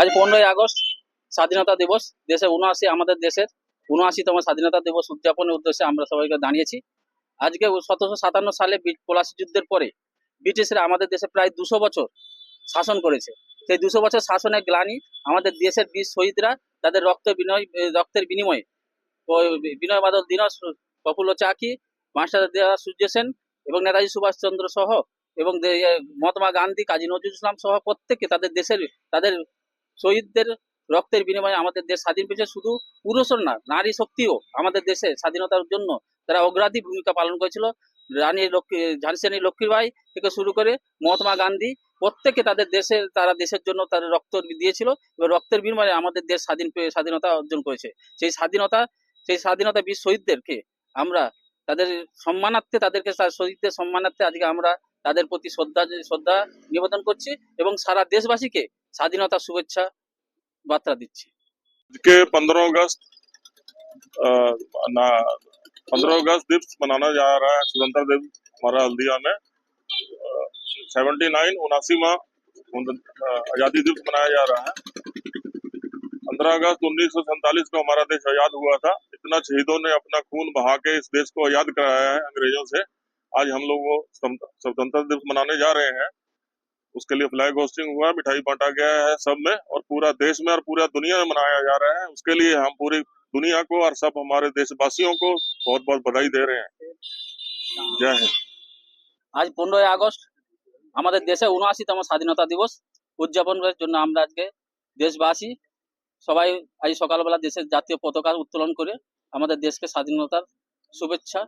আজ পনেরোই আগস্ট, স্বাধীনতা দিবস, দেশের উনআশি, আমাদের দেশের উনআশিতম স্বাধীনতা দিবস উদযাপনের উদ্দেশ্যে আমরা সবাইকে দাঁড়িয়েছি আজকে সতেরোশো সাতান্ন সালে পলাশি যুদ্ধের পরে ব্রিটিশরা আমাদের দেশে প্রায় দুশো বছর শাসন করেছে। সেই দুশো বছর শাসনের গ্লানি আমাদের দেশের বীর শহীদরা তাদের রক্ত বিনয় রক্তের বিনিময়ে বিনয় বাদল, দীনশ, প্রফুল্ল চাকি, মাস্টার দেওয়া সূর্য সেন এবং নেতাজি সুভাষচন্দ্র সহ এবং মহাত্মা গান্ধী, কাজী নজরুল ইসলাম সহ প্রত্যেকে তাদের দেশের, তাদের শহীদদের রক্তের বিনিময়ে আমাদের দেশ স্বাধীন পেয়েছে। শুধু পুরুষও না, নারী শক্তিও আমাদের দেশে স্বাধীনতার জন্য তারা অগ্রাধী ভূমিকা পালন করেছিল। রানী লক্ষ্মী রানী লক্ষ্মীবাই থেকে শুরু করে মহাত্মা গান্ধী, প্রত্যেকে তাদের দেশের তারা দেশের জন্য তাদের রক্ত দিয়েছিল এবং রক্তের বিনিময়ে আমাদের দেশ স্বাধীন স্বাধীনতা অর্জন করেছে। সেই স্বাধীনতা সেই স্বাধীনতা বীর শহীদদেরকে আমরা তাদের সম্মানার্থে, তাদেরকে শহীদদের সম্মানার্থে আজকে আমরা তাদের প্রতি শ্রদ্ধা শ্রদ্ধা নিবেদন করছি এবং সারা দেশবাসীকে স্বাধীনতা শুভেচ্ছা বার্তা দিচ্ছি के पंद्रह अगस्त अ, ना पंद्रह अगस्त दिवस मनाना जा रहा है स्वतंत्रता दिवस हमारा हल्दिया में सेवेंटी नाइन उनासीवा आज़ादी दिवस मनाया जा रहा है पंद्रह अगस्त उन्नीस सौ सैंतालीस को हमारा देश आजाद हुआ था इतना शहीदों ने अपना खून बहा के इस देश को आजाद कराया है अंग्रेजों से आज हम लोग वो स्वतंत्रता दिवस मनाने जा रहे हैं उसके लिए फ्लैग होस्टिंग हुआ है मिठाई बांटा गया है सब में और पूरा देश में और पूरा दुनिया में मनाया जा रहा है उसके लिए हम पूरी दुनिया को और सब हमारे देशवासियों को बहुत बहुत बधाई दे रहे हैं जय हिंद আজ পনেরোই আগস্ট আমাদের দেশে উনআশিতম স্বাধীনতা দিবস উদযাপনের জন্য আমরা আজকে দেশবাসী সবাই আজ সকালবেলা দেশের জাতীয় পতাকা উত্তোলন করে আমাদের দেশকে স্বাধীনতার শুভেচ্ছা